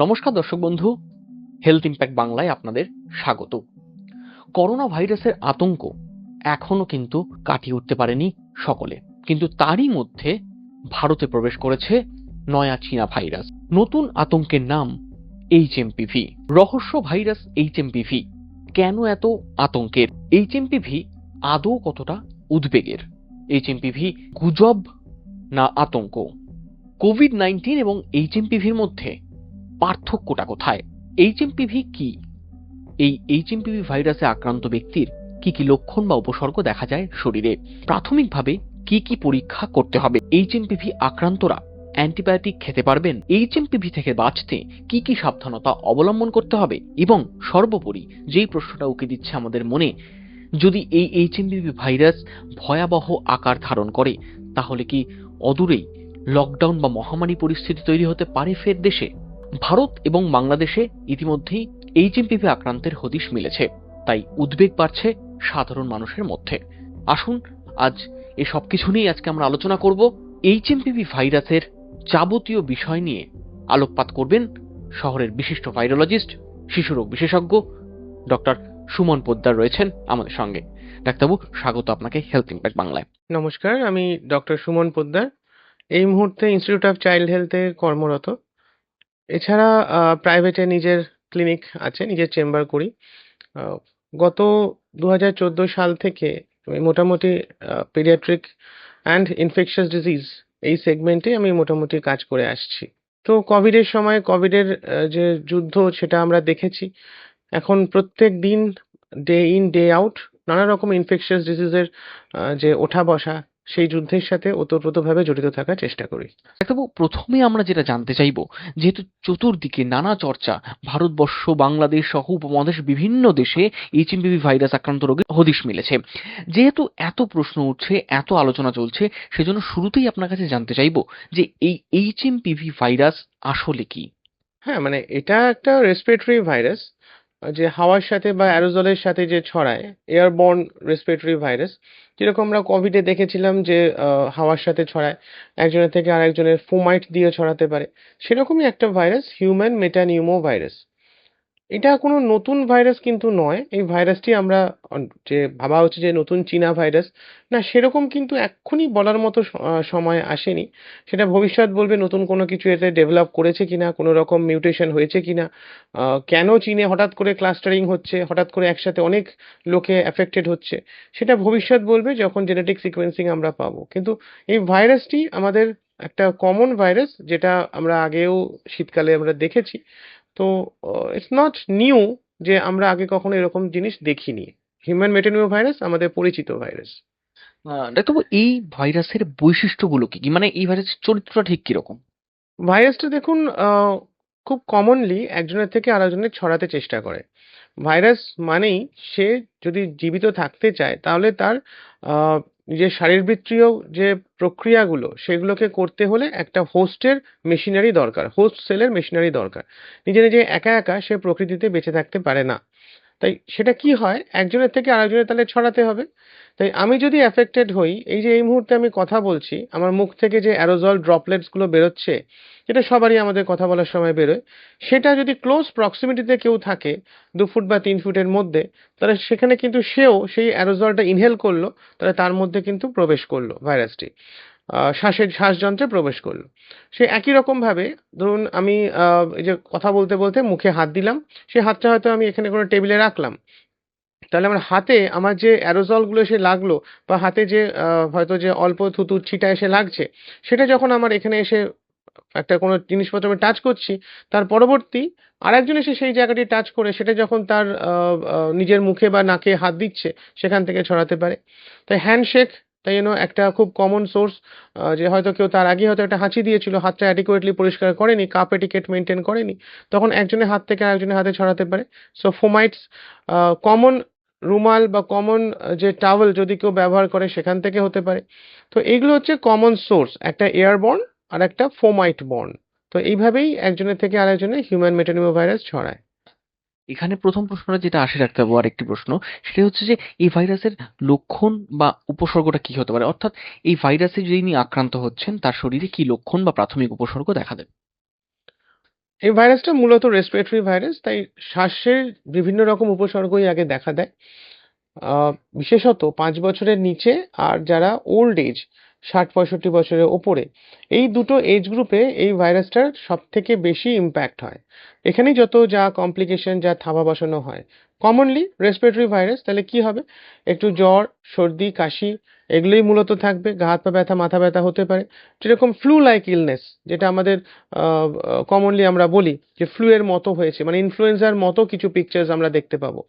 নমস্কার দর্শক বন্ধু হেলথ ইম্প্যাক্ট বাংলায় আপনাদের স্বাগত। করোনা ভাইরাসের আতঙ্ক এখনও কিন্তু কাটিয়ে উঠতে পারেনি সকলে। কিন্তু তারই মধ্যে ভারতে প্রবেশ করেছে নয়া চীনা ভাইরাস। নতুন আতঙ্কের নাম এইচ এইচএমপিভি রহস্য ভাইরাস এইচ এইচএমপিভি কেন এত আতঙ্কের? এইচ এইচএমপিভি আদৌ কতটা উদ্বেগের? এইচ এইচএমপিভি গুজব না আতঙ্ক? কোভিড নাইন্টিন এবং এইচ এইচএমপিভির মধ্যে পার্থক্যটা কোথায়? এইচএমপিভি কি? এই এইচএমপিভি ভাইরাসে আক্রান্ত ব্যক্তির কি কি লক্ষণ বা উপসর্গ দেখা যায় শরীরে? প্রাথমিকভাবে কি কি পরীক্ষা করতে হবে? এইচএমপিভি আক্রান্তরা অ্যান্টিবায়োটিক খেতে পারবেন? এইচএমপিভি থেকে বাঁচতে কি কি সাবধানতা অবলম্বন করতে হবে? এবং সর্বোপরি যেই প্রশ্নটা উকে দিচ্ছে আমাদের মনে, যদি এই এইচএমপিভি ভাইরাস ভয়াবহ আকার ধারণ করে, তাহলে কি অদূরেই লকডাউন বা মহামারী পরিস্থিতি তৈরি হতে পারে ফের দেশে? ভারত এবং বাংলাদেশে ইতিমধ্যেই এইচএমপিভি আক্রান্তের হদিশ মিলেছে। তাই উদ্বেগ বাড়ছে সাধারণ মানুষের মধ্যে। আসুন, আজ এ সব কিছু নিয়ে আজকে আমরা আলোচনা করব এইচএমপিভি ভাইরাসের যাবতীয় বিষয় নিয়ে। আলোকপাত করবেন শহরের বিশিষ্ট ভাইরোলজিস্ট শিশুরোগ বিশেষজ্ঞ ডক্টর সুমন পোদ্দার রয়েছেন আমাদের সঙ্গে। ডাক্তারবাবু, স্বাগত আপনাকে হেলথ ইম্প্যাক্ট বাংলায়। নমস্কার, আমি ডক্টর সুমন পোদ্দার। এই মুহূর্তে ইনস্টিটিউট অফ চাইল্ড হেলথে কর্মরত। এছাড়া প্রাইভেটে নিজের ক্লিনিক আছে, নিজের চেম্বার করি। গত দু হাজার চোদ্দ সাল থেকে আমি মোটামুটি পেডিয়াট্রিক অ্যান্ড ইনফেকশাস ডিজিজ এই সেগমেন্টে আমি মোটামুটি কাজ করে আসছি। তো কোভিডের সময় কোভিডের যে যুদ্ধ সেটা আমরা দেখেছি। এখন প্রত্যেক দিন ডে ইন ডে আউট নানা রকম ইনফেকশাস ডিজিজের যে ওঠা বসা সেই যুদ্ধের সাথে ওতপ্রোতভাবে জড়িত থাকার চেষ্টা করি। ডাক্তারবাবু প্রথমে আমরা যেটা জানতে চাইব যেহেতু চতুর্দিকে নানা চর্চা ভারতবর্ষ বাংলাদেশ সহ উপমহাদেশ বিভিন্ন দেশে এইচএমপিভি ভাইরাস আক্রান্ত রোগের হদিশ মিলেছে। যেহেতু এত প্রশ্ন উঠছে এত আলোচনা চলছে সেজন্য শুরুতেই আপনার কাছে জানতে চাইব যে এই এইচএমপিভি ভাইরাস আসলে কি? হ্যাঁ মানে এটা একটা রেসপিরেটরি ভাইরাস যে হাওয়ার সাথে বা অ্যারোজলের সাথে যে ছড়ায়, এয়ারবর্ন রেসপিরেটরি ভাইরাস যেরকম আমরা কোভিডে দেখেছিলাম যে হাওয়ার সাথে ছড়ায়, একজনের থেকে আরেকজনের ফোমাইট দিয়ে ছড়াতে পারে, সেরকমই একটা ভাইরাস হিউম্যান মেটানিউমো ভাইরাস এটা কোনো নতুন ভাইরাস কিন্তু নয়। এই ভাইরাসটি আমরা, যে ভাবা হচ্ছে যে নতুন চীনা ভাইরাস, না, সেরকম কিন্তু এক্ষুনি বলার মতো সময় আসেনি। সেটা ভবিষ্যৎ বলবে নতুন কোনো কিছু এতে ডেভেলপ করেছে কিনা, কোনো রকম মিউটেশন হয়েছে কিনা কেন চীনে হঠাৎ করে ক্লাস্টারিং হচ্ছে, হঠাৎ করে একসাথে অনেক লোকে অ্যাফেক্টেড হচ্ছে, সেটা ভবিষ্যৎ বলবে যখন জেনেটিক সিকোয়েন্সিং আমরা পাবো। কিন্তু এই ভাইরাসটি আমাদের একটা কমন ভাইরাস যেটা আমরা আগেও শীতকালে আমরা দেখেছি। তো ইটস নট নিউ যে আমরা আগে কখনো এরকম জিনিস দেখিনি। হিউম্যান মেটানিও ভাইরাস আমাদের পরিচিত ভাইরাস ডাক্তারবাবু এই ভাইরাসের বৈশিষ্ট্যগুলো কি? কি মানে এই ভাইরাসের চরিত্রটা ঠিক কীরকম? ভাইরাসটা দেখুন খুব কমনলি একজনের থেকে আরেকজনের ছড়াতে চেষ্টা করে। ভাইরাস মানেই সে যদি জীবিত থাকতে চায় তাহলে তার যে শারীরবৃত্তীয় যে প্রক্রিয়াগুলো, সেগুলোকে করতে হলে একটা হোস্টের মেশিনারি দরকার, হোস্ট সেলের মেশিনারি দরকার। নিজে নিজে একা একা সে প্রকৃতিতে বেঁচে থাকতে পারে না। তাই সেটা কি হয়? একজনের থেকে আরেকজনের তাহলে ছড়াতে হবে। তাই আমি যদি অ্যাফেক্টেড হই, এই যে এই মুহূর্তে আমি কথা বলছি, আমার মুখ থেকে যে অ্যারোজল ড্রপলেটসগুলো বেরোচ্ছে যেটা সবারই আমাদের কথা বলার সময় বেরোয়। সেটা যদি ক্লোজ প্রক্সিমিটিতে কেউ থাকে, দু ফুট বা তিন ফুটের মধ্যে, তাহলে সেখানে কিন্তু সেও সেই অ্যারোজলটা ইনহেল করল, তাহলে তার মধ্যে কিন্তু প্রবেশ করল ভাইরাসটি শ্বাসের শ্বাসযন্ত্রে প্রবেশ করল। সে একই রকমভাবে, ধরুন আমি এই যে কথা বলতে বলতে মুখে হাত দিলাম সেই হাতটা হয়তো আমি এখানে কোনো টেবিলে রাখলাম। তাহলে আমার হাতে আমার যে অ্যারোজলগুলো এসে লাগল বা হাতে যে হয়তো যে অল্প থুতু ছিটা এসে লাগছে, সেটা যখন আমার এখানে এসে একটা কোনো জিনিসপত্র আমি টাচ করছি, তার পরবর্তী আরেকজন এসে সেই জায়গাটি টাচ করে, সেটা যখন তার নিজের মুখে বা নাকে হাত দিচ্ছে, সেখান থেকে ছড়াতে পারে। তাই হ্যান্ডশেক তাই জন্য একটা খুব কমন সোর্স যে হয়তো কেউ তার আগে হয়তো একটা হাঁচি দিয়েছিল, হাতটা অ্যাডিকুয়েটলি পরিষ্কার করেনি কাপ এটিকেট মেনটেন করেনি, তখন একজনের হাত থেকে আরেকজনের হাতে ছড়াতে পারে। সো ফোমাইটস কমন রুমাল বা কমন যে টাওয়েল যদি কেউ ব্যবহার করে সেখান থেকে হতে পারে। তো এইগুলো হচ্ছে কমন সোর্স একটা এয়ারবর্ন আর একটা ফোমাইট বর্ন তো এইভাবেই একজনের থেকে আরেকজনে হিউম্যান মেটানিমো ভাইরাস ছড়ায়। এখানে প্রথম প্রশ্নটা যেটা আসে ডাক্তারবাবু আরেকটি প্রশ্ন, সেটা হচ্ছে যে এই ভাইরাসের লক্ষণ বা উপসর্গটা কি হতে পারে? অর্থাৎ এই ভাইরাসে যিনি আক্রান্ত হচ্ছেন, তার শরীরে কি লক্ষণ বা প্রাথমিক উপসর্গ দেখা দেবে? এই ভাইরাসটা মূলত রেসপিরেটরি ভাইরাস তাই শ্বাসের বিভিন্ন রকম উপসর্গই আগে দেখা দেয়। বিশেষত পাঁচ বছরের নিচে আর যারা ওল্ড এজ ষাট পঁয়ষট্টি বছরের ওপরে। এই দুটো এজ গ্রুপে এই ভাইরাসটার সব থেকে বেশি ইম্প্যাক্ট হয়। এখানেই যত যা কমপ্লিকেশন যা থাবা বসানো হয়। কমনলি রেসপিরেটরি ভাইরাস তাহলে কি হবে? একটু জ্বর, সর্দি, কাশি, এগুলোই মূলত থাকবে। গা, হাত, পা ব্যথা, মাথা ব্যথা হতে পারে। যেরকম ফ্লু লাইক ইলনেস যেটা আমাদের কমনলি আমরা বলি যে ফ্লু এর মতো হয়েছে মানে ইনফ্লুয়েঞ্জার মতো কিছু পিকচার্স আমরা দেখতে পাবো।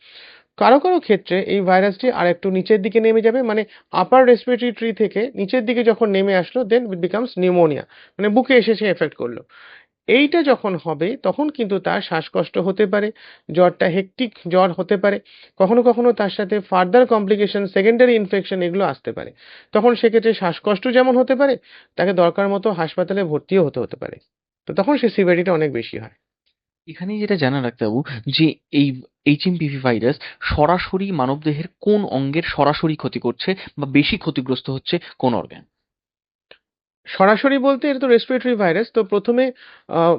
কারও কারও ক্ষেত্রে এই ভাইরাসটি আর একটু নিচের দিকে নেমে যাবে মানে আপার রেসপিরেটরি ট্রি থেকে নিচের দিকে যখন নেমে আসলো দেন ইট বিকামস নিউমোনিয়া মানে বুকে এসে সে এফেক্ট করল। এইটা যখন হবে, তখন কিন্তু তার শ্বাসকষ্ট হতে পারে, জ্বরটা হেকটিক জ্বর হতে পারে, কখনো কখনো তার সাথে ফার্দার কমপ্লিকেশন সেকেন্ডারি ইনফেকশন এগুলো আসতে পারে। তখন সেক্ষেত্রে শ্বাসকষ্ট যেমন হতে পারে, তাকে দরকার মতো হাসপাতালে ভর্তিও হতে হতে পারে। তো তখন সে সিভিয়ারিটি অনেক বেশি হয়। এখানেই যেটা জানা রাখতে ডাক্তারবাবু, যে এই এইচএমপিভি ভাইরাস সরাসরি মানবদেহের কোন অঙ্গের সরাসরি ক্ষতি করছে বা বেশি ক্ষতিগ্রস্ত হচ্ছে কোন অর্গান সরাসরি বলতে এটা তো রেসপিরেটরি ভাইরাস তো প্রথমে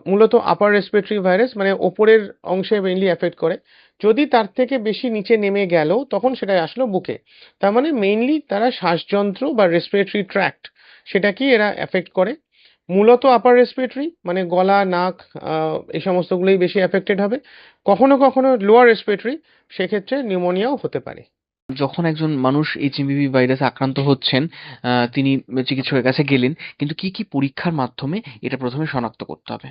মূলত আপার রেসপিরেটরি ভাইরাস মানে ওপরের অংশে মেইনলি এফেক্ট করে। যদি তার থেকে বেশি নিচে নেমে গেল, তখন সেটা আসলো বুকে। তার মানে মেইনলি তারা শ্বাসযন্ত্র বা রেসপিরেটরি ট্র্যাক্ট সেটাকেই এরা এফেক্ট করে। মূলত আপার রেসপিরেটরি মানে গলা নাক এই সমস্তগুলোই বেশি এফেক্টেড হবে। কখনো কখনো লোয়ার রেসপিরেটরি সেক্ষেত্রে নিউমোনিয়াও হতে পারে। যখন একজন মানুষ এইচএমপিভি ভাইরাসে আক্রান্ত হচ্ছেন তিনি চিকিৎসকের কাছে গেলেন কিন্তু কি কি পরীক্ষার মাধ্যমে এটা প্রথমে শনাক্ত করতে হবে?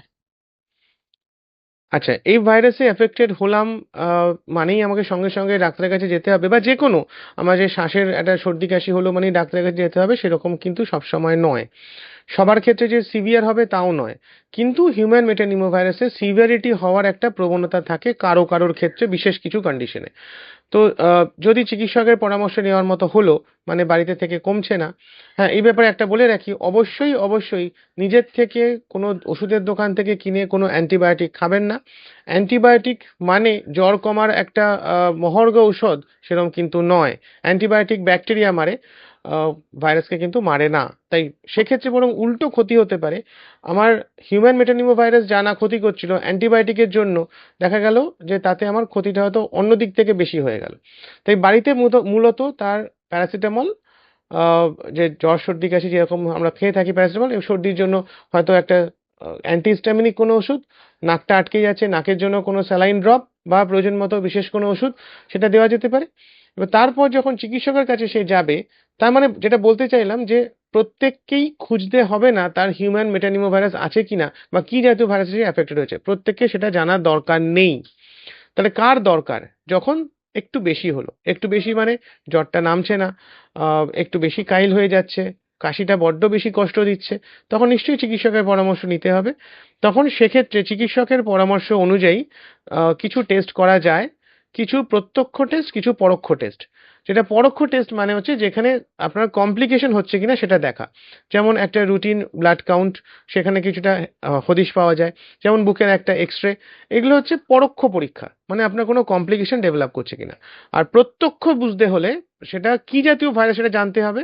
আচ্ছা এই ভাইরাসে এফেক্টেড হলাম মানেই আমাকে সঙ্গে সঙ্গে ডাক্তারের কাছে যেতে হবে বা যে কোনো আমার যে শ্বাসের একটা সর্দি কাশি হলো মানেই ডাক্তারের কাছে যেতে হবে সেরকম কিন্তু সবসময় নয়। সবার ক্ষেত্রে যে সিভিয়ার হবে তাও নয়। কিন্তু হিউম্যান মেটানিমো ভাইরাসে সিভিয়ারিটি হওয়ার একটা প্রবণতা থাকে কারও কারোর ক্ষেত্রে বিশেষ কিছু কন্ডিশনে তো যদি চিকিৎসকের পরামর্শ নেওয়ার মতো হলো মানে বাড়িতে থেকে কমছে না হ্যাঁ এই ব্যাপারে একটা বলে রাখি অবশ্যই অবশ্যই নিজের থেকে কোনো ওষুধের দোকান থেকে কিনে কোনো অ্যান্টিবায়োটিক খাবেন না। অ্যান্টিবায়োটিক মানে জ্বর কমার একটা আহ, মহর্ঘ ঔষধ সেরকম কিন্তু নয়। অ্যান্টিবায়োটিক ব্যাকটেরিয়া মারে। ভাইরাসকে কিন্তু মারে না। তাই সেক্ষেত্রে বরং উল্টো ক্ষতি হতে পারে। আমার হিউম্যান মেটানিমো ভাইরাস যা না ক্ষতি করছিল অ্যান্টিবায়োটিকের জন্য দেখা গেল যে তাতে আমার ক্ষতিটা হয়তো অন্য দিক থেকে বেশি হয়ে গেল। তাই বাড়িতে মূলত- তার প্যারাসিটামল যে জ্বর, সর্দি, কাশি যেরকম আমরা খেয়ে থাকি প্যারাসিটামল সর্দির জন্য হয়তো একটা অ্যান্টিহিস্টামিনিক কোনো ওষুধ, নাকটা আটকে যাচ্ছে, নাকের জন্য কোনো স্যালাইন ড্রপ বা প্রয়োজন মতো বিশেষ কোনো ওষুধ সেটা দেওয়া যেতে পারে। এবার তারপর যখন চিকিৎসকের কাছে সে যাবে তার মানে যেটা বলতে চাইলাম যে প্রত্যেককেই খুঁজতে হবে না তার হিউম্যান মেটানিমো ভাইরাস আছে কিনা বা কি জাতীয় ভাইরাসে অ্যাফেক্টেড হয়েছে। প্রত্যেককে সেটা জানার দরকার নেই। তাহলে কার দরকার? যখন একটু বেশি হলো। একটু বেশি মানে জ্বরটা নামছে না একটু বেশি কাইল হয়ে যাচ্ছে, কাশিটা বড্ড বেশি কষ্ট দিচ্ছে, তখন নিশ্চয়ই চিকিৎসকের পরামর্শ নিতে হবে। তখন সেক্ষেত্রে চিকিৎসকের পরামর্শ অনুযায়ী কিছু টেস্ট করা যায়, কিছু প্রত্যক্ষ টেস্ট কিছু পরোক্ষ টেস্ট যেটা পরোক্ষ টেস্ট মানে হচ্ছে যেখানে আপনার কমপ্লিকেশন হচ্ছে কিনা সেটা দেখা। যেমন একটা রুটিন ব্লাড কাউন্ট সেখানে কিছুটা হদিশ পাওয়া যায়। যেমন বুকের একটা এক্স রে এগুলো হচ্ছে পরোক্ষ পরীক্ষা মানে আপনার কোনো কমপ্লিকেশন ডেভেলপ করছে কিনা। আর প্রত্যক্ষ বুঝতে হলে সেটা কি জাতীয় ভাইরাস সেটা জানতে হবে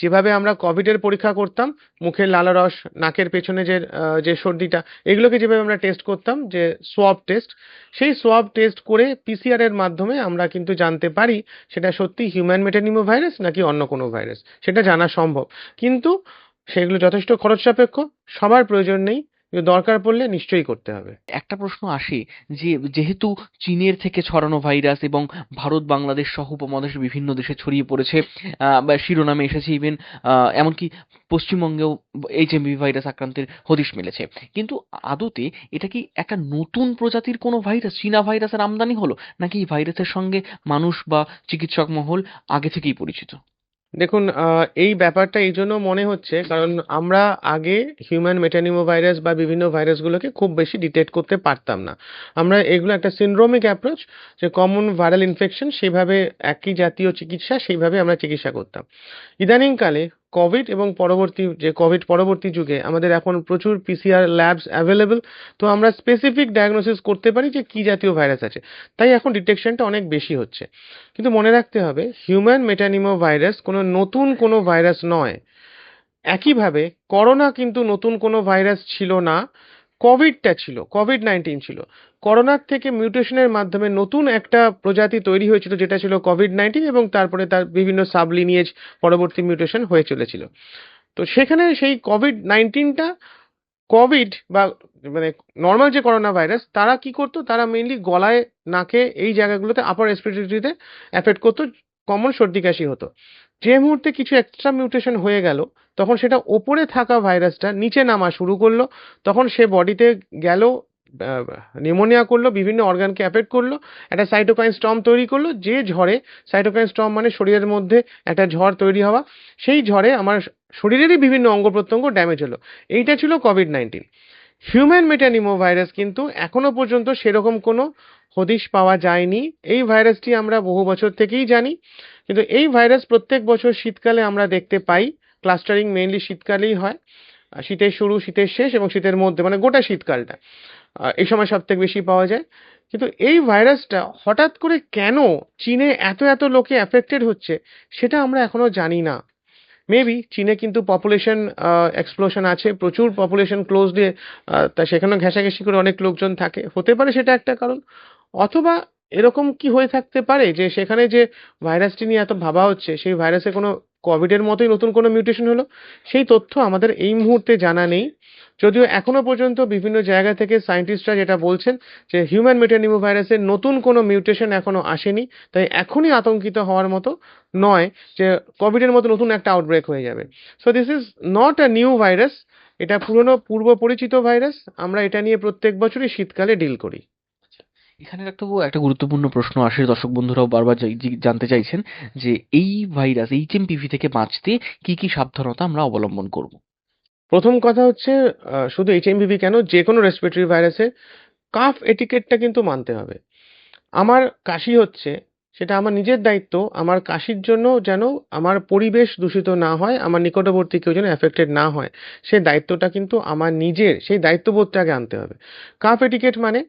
যেভাবে আমরা কোভিডের পরীক্ষা করতাম, মুখের লাল রস, নাকের পেছনে যে যে সর্দিটা, এগুলোকে যেভাবে আমরা টেস্ট করতাম, যে সোয়াব টেস্ট সেই সোয়াব টেস্ট করে পিসিআর এর মাধ্যমে আমরা কিন্তু জানতে পারি সেটা সত্যি হিউম্যান মেটানিমো ভাইরাস নাকি অন্য কোনো ভাইরাস সেটা জানা সম্ভব। কিন্তু সেগুলো যথেষ্ট খরচ সাপেক্ষ, সবার প্রয়োজন নেই। দরকার পড়লে নিশ্চয়ই করতে হবে। একটা প্রশ্ন আসে যে, যেহেতু চীনের থেকে ছড়ানো ভাইরাস এবং ভারত, বাংলাদেশ সহ উপমহাদেশের বিভিন্ন দেশে ছড়িয়ে পড়েছে বা শিরোনামে এসেছে ইভেন এমনকি পশ্চিমবঙ্গেও এইচএমভি ভাইরাস আক্রান্তের হদিশ মিলেছে। কিন্তু আদতে এটা কি একটা নতুন প্রজাতির কোনো ভাইরাস, চীনা ভাইরাসের আমদানি হলো? নাকি এই ভাইরাসের সঙ্গে মানুষ বা চিকিৎসক মহল আগে থেকেই পরিচিত? দেখুন এই ব্যাপারটা এই জন্য মনে হচ্ছে, কারণ আমরা আগে হিউম্যান মেটানিমো ভাইরাস বা বিভিন্ন ভাইরাসগুলোকে খুব বেশি ডিটেক্ট করতে পারতাম না। আমরা এগুলো একটা সিনড্রোমিক অ্যাপ্রোচ যে কমন ভাইরাল ইনফেকশন সেভাবে একই জাতীয় চিকিৎসা, সেইভাবে আমরা চিকিৎসা করতাম। ইদানিংকালে কোভিড এবং পরবর্তী, যে কোভিড পরবর্তী যুগে আমাদের এখন প্রচুর পিসিআর ল্যাবস অ্যাভেলেবল তো আমরা স্পেসিফিক ডায়াগনোসিস করতে পারি যে কি জাতীয় ভাইরাস আছে। তাই এখন ডিটেকশনটা অনেক বেশি হচ্ছে। কিন্তু মনে রাখতে হবে হিউম্যান মেটানিমো ভাইরাস কোনো নতুন কোনো ভাইরাস নয়। একইভাবে করোনা কিন্তু নতুন কোনো ভাইরাস ছিল না কোভিডটা ছিল কোভিড নাইন্টিন ছিল। করোনার থেকে মিউটেশনের মাধ্যমে নতুন একটা প্রজাতি তৈরি হয়েছিল, যেটা ছিল কোভিড নাইন্টিন এবং তারপরে তার বিভিন্ন সাবলিনিয়েজ পরবর্তী মিউটেশন হয়ে চলেছিল। তো সেখানে সেই কোভিড নাইন্টিনটা কোভিড বা মানে নর্মাল যে করোনা ভাইরাস, তারা কি করতো? তারা মেইনলি গলায়, নাকে এই জায়গাগুলোতে আপার রেসপিরেটরিতে অ্যাফেক্ট করতো কমন সর্দি কাশি হতো। যে মুহূর্তে কিছু এক্সট্রা মিউটেশন হয়ে গেল, তখন সেটা ওপরে থাকা ভাইরাসটা নিচে নামা শুরু করল, তখন সে বডিতে গেল নিউমোনিয়া করল, বিভিন্ন অর্গানকে অ্যাফেক্ট করল, একটা সাইটোকাইন স্টর্ম তৈরি করল, যে ঝড়ে সাইটোকাইন স্টর্ম মানে শরীরের মধ্যে একটা ঝড় তৈরি হওয়া, সেই ঝড়ে আমার শরীরেরই বিভিন্ন অঙ্গ প্রত্যঙ্গ ড্যামেজ হলো। এইটা ছিল কোভিড নাইন্টিন হিউম্যান মেটানিমো ভাইরাস কিন্তু এখনও পর্যন্ত সেরকম কোনো হদিশ পাওয়া যায়নি। এই ভাইরাসটি আমরা বহু বছর থেকেই জানি। কিন্তু এই ভাইরাস প্রত্যেক বছর শীতকালে আমরা দেখতে পাই ক্লাস্টারিং মেইনলি শীতকালেই হয়। শীতের শুরু, শীতের শেষ এবং শীতের মধ্যে মানে গোটা শীতকালটা। এই সময় সব থেকে বেশি পাওয়া যায়। কিন্তু এই ভাইরাসটা হঠাৎ করে কেন চীনে এত এত লোকে অ্যাফেক্টেড হচ্ছে, সেটা আমরা এখনও জানি না। মেবি চীনে কিন্তু পপুলেশন এক্সপ্লোশন আছে, প্রচুর পপুলেশন ক্লোজ দিয়ে তা সেখানেও ঘেঁষাঘেঁষি করে অনেক লোকজন থাকে। হতে পারে সেটা একটা কারণ। অথবা এরকম কি হয়ে থাকতে পারে যে সেখানে যে ভাইরাসটি নিয়ে এত ভাবা হচ্ছে, সেই ভাইরাসে কোনো কোভিডের মতোই নতুন কোনো মিউটেশন হলো? সেই তথ্য আমাদের এই মুহূর্তে জানা নেই। যদিও এখনও পর্যন্ত বিভিন্ন জায়গা থেকে সায়েন্টিস্টরা যেটা বলছেন যে হিউম্যান মেটানিমো ভাইরাসের নতুন কোনো মিউটেশন এখনও আসেনি, তাই এখনই আতঙ্কিত হওয়ার মতো নয় যে কোভিডের মতো নতুন একটা আউটব্রেক হয়ে যাবে। So this is not a new virus এটা পুরনো পূর্ব পরিচিত ভাইরাস আমরা এটা নিয়ে প্রত্যেক বছরই শীতকালে ডিল করি। এখানে একটা একটা গুরুত্বপূর্ণ প্রশ্ন আসে, দর্শক বন্ধুরাও বারবার জানতে চাইছেন যে এই ভাইরাস এইচএমপিভি থেকে বাঁচতে কি কি সাবধানতা আমরা অবলম্বন করব? প্রথম কথা হচ্ছে শুধু এইচএমভিভি কেন যে কোনো রেসপিরেটরি ভাইরাসে কাফ এটিকেটটা কিন্তু মানতে হবে। আমার কাশি হচ্ছে, সেটা আমার নিজের দায়িত্ব, আমার কাশির জন্য যেন আমার পরিবেশ দূষিত না হয়, আমার নিকটবর্তী কেউ যেন অ্যাফেক্টেড না হয় সেই দায়িত্বটা কিন্তু আমার নিজের, সেই দায়িত্ববোধটাকে আনতে হবে। কাফ এটিকেট মানে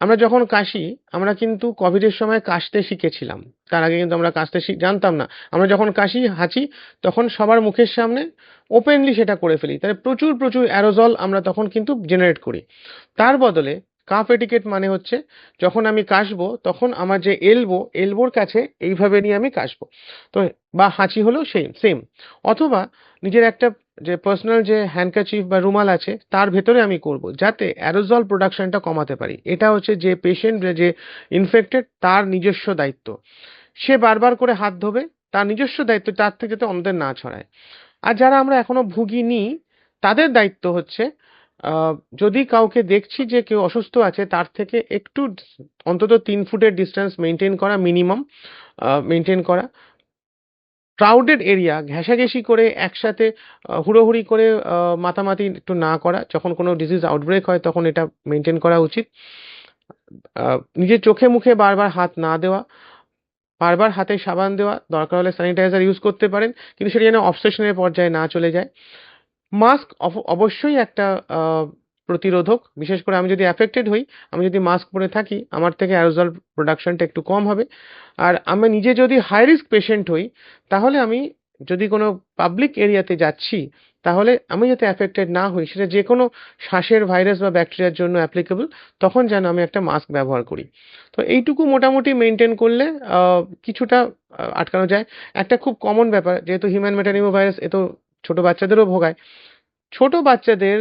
আমরা যখন কাশি, আমরা কিন্তু কোভিডের সময় কাশতে শিখেছিলাম। তার আগে কিন্তু আমরা কাশতে জানতাম না। আমরা যখন কাশি, হাঁচি, তখন সবার মুখের সামনে ওপেনলি সেটা করে ফেলি। তাহলে প্রচুর প্রচুর অ্যারোজল আমরা তখন কিন্তু জেনারেট করি। তার বদলে কাফ এটিকেট মানে হচ্ছে, যখন আমি কাশবো, তখন আমার যে এলবো এলবোর কাছে এইভাবে নিয়ে আমি কাশবো। তো বা হাঁচি হলো সেম সেম অথবা নিজের একটা যে পার্সোনাল যে হ্যান্ডকাচিফ বা রুমাল আছে, তার ভেতরে আমি করব, যাতে অ্যারোজল প্রোডাকশনটা কমাতে পারি। এটা হচ্ছে যে পেশেন্ট যে ইনফেক্টেড তার নিজস্ব দায়িত্ব। সে বারবার করে হাত ধোবে, তার নিজস্ব দায়িত্ব, তার থেকে যাতে অন্যদের না ছড়ায়। আর যারা আমরা এখনও ভুগিনি, তাদের দায়িত্ব হচ্ছে যদি কাউকে দেখছি যে কেউ অসুস্থ আছে, তার থেকে একটু অন্তত তিন ফুটের ডিস্টেন্স মেনটেন করা মিনিমাম মেনটেন করা। ক্রাউডেড এরিয়া ঘেঁষাঘেঁষি করে একসাথে হুড়োহুড়ি করে মাতামাতি একটু না করা। যখন কোনো ডিজিজ আউটব্রেক হয়, তখন এটা মেনটেন করা উচিত। নিজের চোখে মুখে বারবার হাত না দেওয়া, বারবার হাতে সাবান দেওয়া, দরকার হলে স্যানিটাইজার ইউজ করতে পারেন, কিন্তু সেটা যেন অবসেশনের পর্যায়ে না চলে যায়। মাস্ক অবশ্যই একটা প্রতিরোধক, বিশেষ করে আমি যদি অ্যাফেক্টেড হই, আমি যদি মাস্ক পরে থাকি, আমার থেকে অ্যারোজল প্রোডাকশনটা একটু কম হবে। আর আমি নিজে যদি হাই রিস্ক পেশেন্ট হই, তাহলে আমি যদি কোনো পাবলিক এরিয়াতে যাচ্ছি, তাহলে আমি যাতে অ্যাফেক্টেড না হই, সেটা যে কোনো শ্বাসের ভাইরাস বা ব্যাকটেরিয়ার জন্য অ্যাপ্লিকেবল তখন যেন আমি একটা মাস্ক ব্যবহার করি। তো এইটুকু মোটামুটি মেনটেন করলে কিছুটা আটকানো যায়। একটা খুব কমন ব্যাপার, যেহেতু হিউম্যান মেটানিমো ভাইরাস এ তো ছোটো বাচ্চাদেরও ভোগায়। ছোট বাচ্চাদের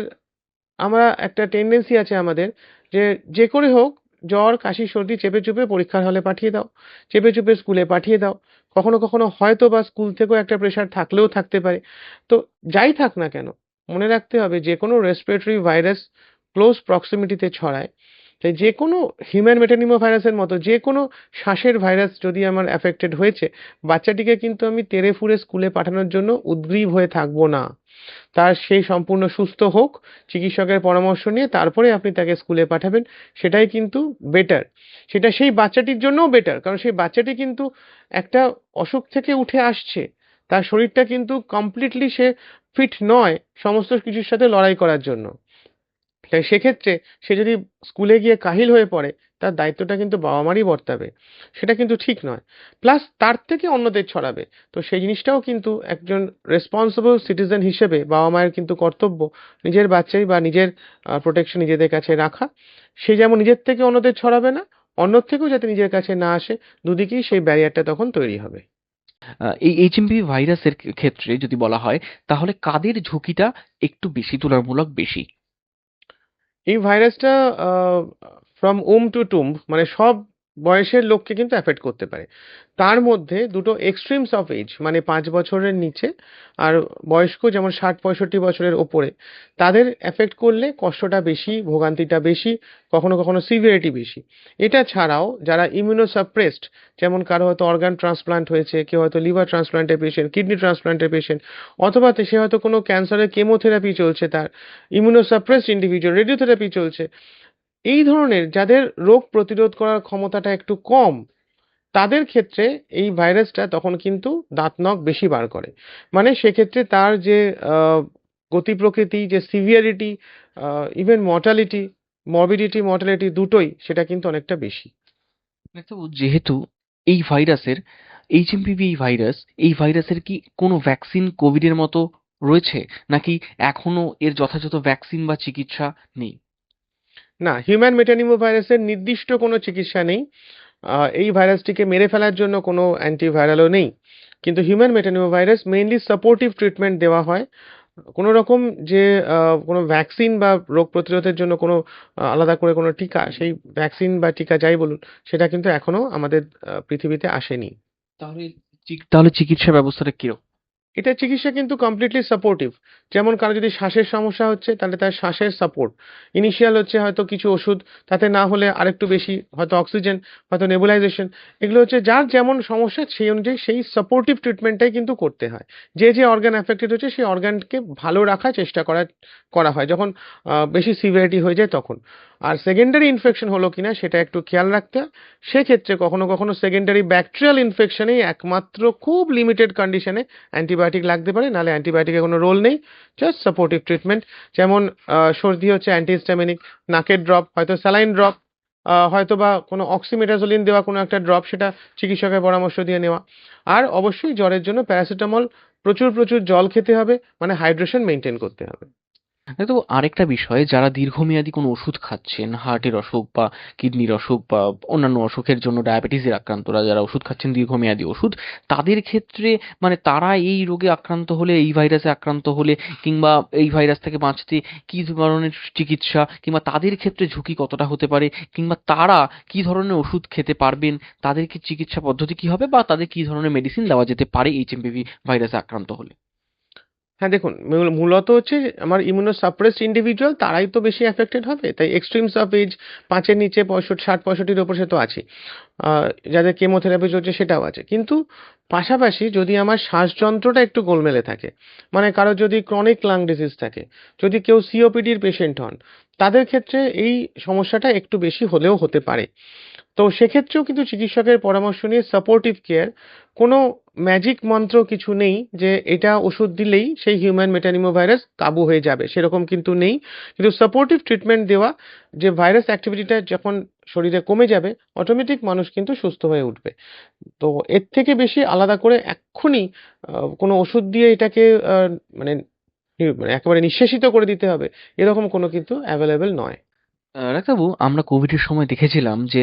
আমরা একটা টেন্ডেন্সি আছে আমাদের যে যে করে হোক, জ্বর, কাশি, সর্দি চেপে চুপে পরীক্ষার হলে পাঠিয়ে দাও। চেপে চুপে স্কুলে পাঠিয়ে দাও। কখনো কখনো হয়তো বা স্কুল থেকেও একটা প্রেশার থাকলেও থাকতে পারে। তো যাই থাক না কেন, মনে রাখতে হবে যে কোনো রেসপিরেটরি ভাইরাস ক্লোজ প্রক্সিমিটিতে ছড়ায়। তাই যে কোনো হিউম্যান মেটানিমো ভাইরাসের মতো, যে কোনো শ্বাসের ভাইরাস যদি আমার অ্যাফেক্টেড হয়েছে, বাচ্চাটিকে কিন্তু আমি তেরে ফুড়ে স্কুলে পাঠানোর জন্য উদ্গ্রীব হয়ে থাকব না। তার সেই সম্পূর্ণ সুস্থ হোক, চিকিৎসকের পরামর্শ নিয়ে তারপরে আপনি তাকে স্কুলে পাঠাবেন, সেটাই কিন্তু বেটার সেটা সেই বাচ্চাটির জন্যও বেটার কারণ সেই বাচ্চাটি কিন্তু একটা অসুখ থেকে উঠে আসছে। তার শরীরটা কিন্তু কমপ্লিটলি সে ফিট নয় সমস্ত কিছুর সাথে লড়াই করার জন্য। সেক্ষেত্রে সে যদি স্কুলে গিয়ে কাহিল হয়ে পড়ে, তার দায়িত্বটা কিন্তু বাবা মারই বর্তাবে। সেটা কিন্তু ঠিক নয়। প্লাস তার থেকে অন্যদের ছড়াবে। তো সেই জিনিসটাও কিন্তু একজন রেসপন্সিবল সিটিজেন হিসেবে বাবা মায়ের কিন্তু কর্তব্য নিজের বাচ্চাই বা নিজের প্রোটেকশন নিজেদের কাছে রাখা। সে যেমন নিজের থেকে অন্যদের ছড়াবে না অন্য থেকেও যাতে নিজের কাছে না আসে, দুদিকেই সেই ব্যারিয়ারটা তখন তৈরি হবে। এই এইচএমপি ভাইরাসের ক্ষেত্রে যদি বলা হয়, তাহলে কাদের ঝুঁকিটা একটু বেশি তুলনামূলক বেশি? এই ভাইরাসটা ফ্রম উম টু টুম্ব মানে সব বয়সের লোককে কিন্তু অ্যাফেক্ট করতে পারে। তার মধ্যে দুটো এক্সট্রিমস অফ এজ মানে পাঁচ বছরের নিচে আর বয়স্ক যেমন ষাট, পঁয়ষট্টি বছরের ওপরে, তাদের অ্যাফেক্ট করলে কষ্টটা বেশি, ভোগান্তিটা বেশি, কখনো কখনো সিভিয়ারিটি বেশি। এটা ছাড়াও যারা ইমিউনোসাপ্রেসড যেমন কারও হয়তো অর্গান ট্রান্সপ্লান্ট হয়েছে, কেউ হয়তো লিভার ট্রান্সপ্লান্টের পেশেন্ট কিডনি ট্রান্সপ্লান্টের পেশেন্ট অথবা সে হয়তো কোনো ক্যান্সারের কেমোথেরাপি চলছে তার ইমিউনোসাপ্রেসড ইন্ডিভিজুয়াল রেডিওথেরাপি চলছে এই ধরনের যাদের রোগ প্রতিরোধ করার ক্ষমতাটা একটু কম, তাদের ক্ষেত্রে এই ভাইরাসটা তখন কিন্তু দাঁতনখ বেশি বার করে। মানে সেক্ষেত্রে তার যে গতি প্রকৃতি, যে severity even mortality morbidity mortality দুটোই সেটা কিন্তু অনেকটা বেশি। যেহেতু এই ভাইরাসের এইচএমপিভি ভাইরাস, এই ভাইরাসের কি কোনো ভ্যাকসিন কোভিডের মতো রয়েছে? নাকি এখনও এর যথাযথ ভ্যাকসিন বা চিকিৎসা নেই? না হিউম্যান মেটানিমো ভাইরাসের নির্দিষ্ট কোনো চিকিৎসা নেই। এই ভাইরাসটিকে মেরে ফেলার জন্য কোনো অ্যান্টিভাইরালও নেই। কিন্তু human metapneumovirus mainly supportive treatment দেওয়া হয়। কোনো রকম যে কোনো ভ্যাকসিন বা রোগ প্রতিরোধের জন্য কোনো আলাদা করে কোনো টিকা, সেই ভ্যাকসিন বা টিকা যাই বলুন, সেটা কিন্তু এখনও আমাদের পৃথিবীতে আসেনি। তাহলে তাহলে চিকিৎসা ব্যবস্থাটা কীরকম? এটা চিকিৎসা কিন্তু কমপ্লিটলি সাপোর্টিভ যেমন কারও যদি শ্বাসের সমস্যা হচ্ছে, তাহলে তার শ্বাসের সাপোর্ট ইনিশিয়াল হচ্ছে হয়তো কিছু ওষুধ, তাতে না হলে আরেকটু বেশি হয়তো অক্সিজেন হয়তো নেবুলাইজেশন এগুলো হচ্ছে যার যেমন সমস্যা, সেই অনুযায়ী সেই সাপোর্টিভ ট্রিটমেন্টটাই কিন্তু করতে হয়। যে যে অর্গান অ্যাফেক্টেড হচ্ছে, সেই অর্গানকে ভালো রাখার চেষ্টা করা করা হয়। যখন বেশি সিভিয়ারিটি হয়ে যায় তখন। আর সেকেন্ডারি ইনফেকশন হলো কিনা, সেটা একটু খেয়াল রাখতে হয়। সেক্ষেত্রে কখনো কখনো সেকেন্ডারি ব্যাকটেরিয়াল ইনফেকশনেই একমাত্র খুব লিমিটেড কন্ডিশনে অ্যান্টিবায়োটিক লাগতে পারে, নাহলে অ্যান্টিবায়োটিকের কোনো রোল নেই জাস্ট সাপোর্টিভ ট্রিটমেন্ট যেমন সর্দি হচ্ছে অ্যান্টিহিস্টামিনিক নাকের ড্রপ হয়তো স্যালাইন ড্রপ হয়তো বা কোনো অক্সিমেটাজোলিন দেওয়া কোনো একটা ড্রপ সেটা চিকিৎসকের পরামর্শ দিয়ে নেওয়া। আর অবশ্যই জ্বরের জন্য প্যারাসিটামল প্রচুর প্রচুর জল খেতে হবে মানে হাইড্রেশন মেনটেন করতে হবে। তো আরেকটা বিষয়, যারা দীর্ঘমেয়াদী কোনো ওষুধ খাচ্ছেন, হার্টের অসুখ বা কিডনির অসুখ বা অন্যান্য অসুখের জন্য ডায়াবেটিসের আক্রান্তরা যারা ওষুধ খাচ্ছেন, দীর্ঘমেয়াদী ওষুধ, তাদের ক্ষেত্রে মানে তারা এই রোগে আক্রান্ত হলে, এই ভাইরাসে আক্রান্ত হলে কিংবা এই ভাইরাস থেকে বাঁচতে কি ধরনের চিকিৎসা কিংবা তাদের ক্ষেত্রে ঝুঁকি কতটা হতে পারে কিংবা তারা কি ধরনের ওষুধ খেতে পারবেন, তাদের কি চিকিৎসা পদ্ধতি কি হবে বা তাদের কি ধরনের মেডিসিন দেওয়া যেতে পারে এইচএমপিভি ভাইরাসে আক্রান্ত হলে? হ্যাঁ দেখুন মূলত হচ্ছে আমার ইমিউনো সাপ্রেসড ইন্ডিভিজুয়াল তারাই তো বেশি অ্যাফেক্টেড হবে, তাই এক্সট্রিমস অফ এজ পাঁচের নিচে পঁয়ষট্টি, ষাট, পঁয়ষট্টির ওপর সে তো আছে। যাদের কেমোথেরাপি চলছে সেটাও আছে। কিন্তু পাশাপাশি যদি আমার শ্বাসযন্ত্রটা একটু গোলমেলে থাকে মানে কারও যদি ক্রনিক লাং ডিজিজ থাকে, যদি কেউ সিওপিডির পেশেন্ট হন, তাদের ক্ষেত্রে এই সমস্যাটা একটু বেশি হলেও হতে পারে। তো সেক্ষেত্রেও কিন্তু চিকিৎসকের পরামর্শ নিয়ে সাপোর্টিভ কেয়ার কোনো ম্যাজিক মন্ত্র কিছু নেই যে এটা ওষুধ দিলেই সেই হিউম্যান মেটানিমো ভাইরাস কাবু হয়ে যাবে, সেরকম কিন্তু নেই। কিন্তু সাপোর্টিভ ট্রিটমেন্ট দেওয়া, যে ভাইরাস অ্যাক্টিভিটিটা যখন শরীরে কমে যাবে অটোমেটিক মানুষ কিন্তু সুস্থ হয়ে উঠবে। তো এর থেকে বেশি আলাদা করে এক্ষুনি কোনো ওষুধ দিয়ে এটাকে মানে মানে একেবারে নিঃশেষিত করে দিতে হবে, এরকম কোনো কিন্তু অ্যাভেলেবেল নয়। ডাক্তারবাবু, আমরা কোভিডের সময় দেখেছিলাম যে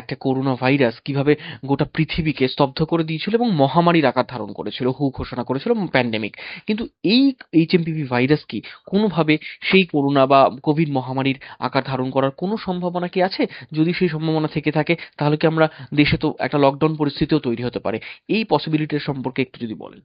একটা করোনা ভাইরাস কীভাবে গোটা পৃথিবীকে স্তব্ধ করে দিয়েছিল এবং মহামারীর আকার ধারণ করেছিল, হু ঘোষণা করেছিল প্যান্ডেমিক কিন্তু এই এইচ এইচএমপিভি ভাইরাস কি? কোনোভাবে সেই করোনা বা কোভিড মহামারীর আকার ধারণ করার কোনো সম্ভাবনা কি আছে? যদি সেই সম্ভাবনা থেকে থাকে, তাহলে কি আমরা দেশে তো একটা লকডাউন পরিস্থিতিও তৈরি হতে পারে? এই পসিবিলিটির সম্পর্কে একটু যদি বলেন।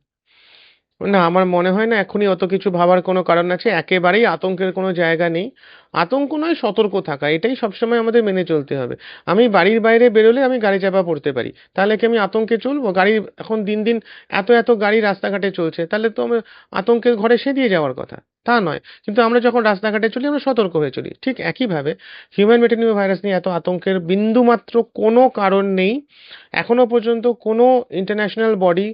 না, আমার মনে হয় না এখনই অত কিছু ভাবার কোনো কারণ আছে। একেবারেই আতঙ্কের কোনো জায়গা নেই। আতঙ্ক নয়, সতর্ক থাকা, এটাই সবসময় আমাদের মেনে চলতে হবে। আমি বাড়ির বাইরে বেরোলে আমি গাড়ি চাপা পড়তে পারি। তাহলে কি আমি আতঙ্কে চলবো? গাড়ি এখন দিন দিন এত এত গাড়ি রাস্তাঘাটে চলছে, তাহলে তো আমি আতঙ্কের ঘরে সে দিয়ে যাওয়ার কথা। তা নয়, কিন্তু আমরা যখন রাস্তাঘাটে চলি, আমরা সতর্ক হয়ে চলি। ঠিক একইভাবে হিউম্যান মেটানিমো ভাইরাস নিয়ে এত আতঙ্কের বিন্দুমাত্র কোনো কারণ নেই। এখনও পর্যন্ত কোনো ইন্টারন্যাশনাল বডি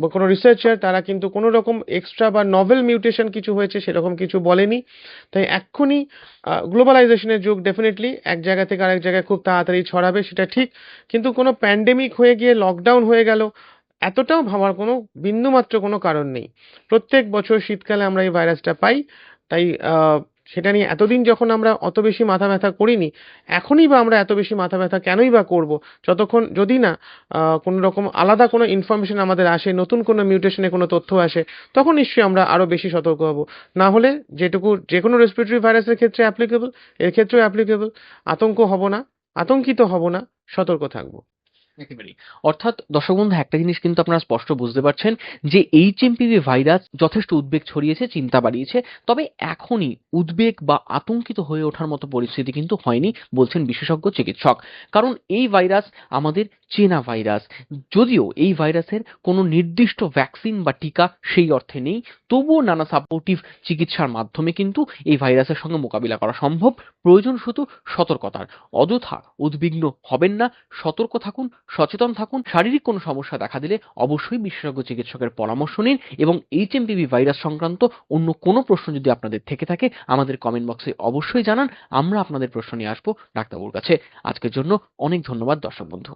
বা কোনো রিসার্চার তারা কিন্তু কোনো রকম এক্সট্রা বা নভেল মিউটেশন কিছু হয়েছে, সেরকম কিছু বলেনি। তাই এক্ষুনি গ্লোবালাইজেশনের যুগ ডেফিনেটলি এক জায়গা থেকে আরেক জায়গায় খুব তাড়াতাড়ি ছড়াবে, সেটা ঠিক। কিন্তু কোনো প্যান্ডেমিক হয়ে গিয়ে লকডাউন হয়ে গেল, এতটাও ভাবার কোনো, বিন্দুমাত্র কোনো কারণ নেই। প্রত্যেক বছর শীতকালে আমরা এই ভাইরাসটা পাই। তাই সেটা নিয়ে এতদিন যখন আমরা অত বেশি মাথা ব্যথা করিনি, এখনই বা আমরা এত বেশি মাথা ব্যথা কেনই বা করব? যতক্ষণ যদি না কোনো রকম আলাদা কোনো ইনফরমেশন আমাদের আসে, নতুন কোনো মিউটেশনে কোনো তথ্য আসে, তখন নিশ্চয়ই আমরা আরও বেশি সতর্ক হব। না হলে যেটুকু যে কোনো রেসপিরেটরি ভাইরাসের ক্ষেত্রে অ্যাপ্লিকেবল এর ক্ষেত্রেও অ্যাপ্লিকেবল আতঙ্ক হব না, আতঙ্কিত হব না, সতর্ক থাকব। একেবারেই। অর্থাৎ, দর্শক বন্ধু, একটা জিনিস কিন্তু আপনারা স্পষ্ট বুঝতে পারছেন যে এইচএমপিভি ভাইরাস যথেষ্ট উদ্বেগ ছড়িয়েছে, চিন্তা বাড়িয়েছে, তবে এখনই উদ্বেগ বা আতঙ্কিত হয়ে ওঠার মতো পরিস্থিতি কিন্তু হয়নি, বলছেন বিশেষজ্ঞ চিকিৎসক। কারণ এই ভাইরাস আমাদের চেনা ভাইরাস। যদিও এই ভাইরাসের কোনো নির্দিষ্ট ভ্যাকসিন বা টিকা সেই অর্থে নেই, তবুও নানা সাপোর্টিভ চিকিৎসার মাধ্যমে কিন্তু এই ভাইরাসের সঙ্গে মোকাবিলা করা সম্ভব। প্রয়োজন শুধু সতর্কতার। অযথা উদ্বিগ্ন হবেন না, সতর্ক থাকুন, সচেতন থাকুন। শারীরিক কোনো সমস্যা দেখা দিলে অবশ্যই বিশেষজ্ঞ চিকিৎসকের পরামর্শ নিন এবং এইচ এইচএমপিভি ভাইরাস সংক্রান্ত অন্য কোনো প্রশ্ন যদি আপনাদের থেকে থাকে, আমাদের কমেন্ট বক্সে অবশ্যই জানান। আমরা আপনাদের প্রশ্ন নিয়ে আসব ডাক্তারবাবুর কাছে। আজকের জন্য অনেক ধন্যবাদ দর্শক বন্ধু।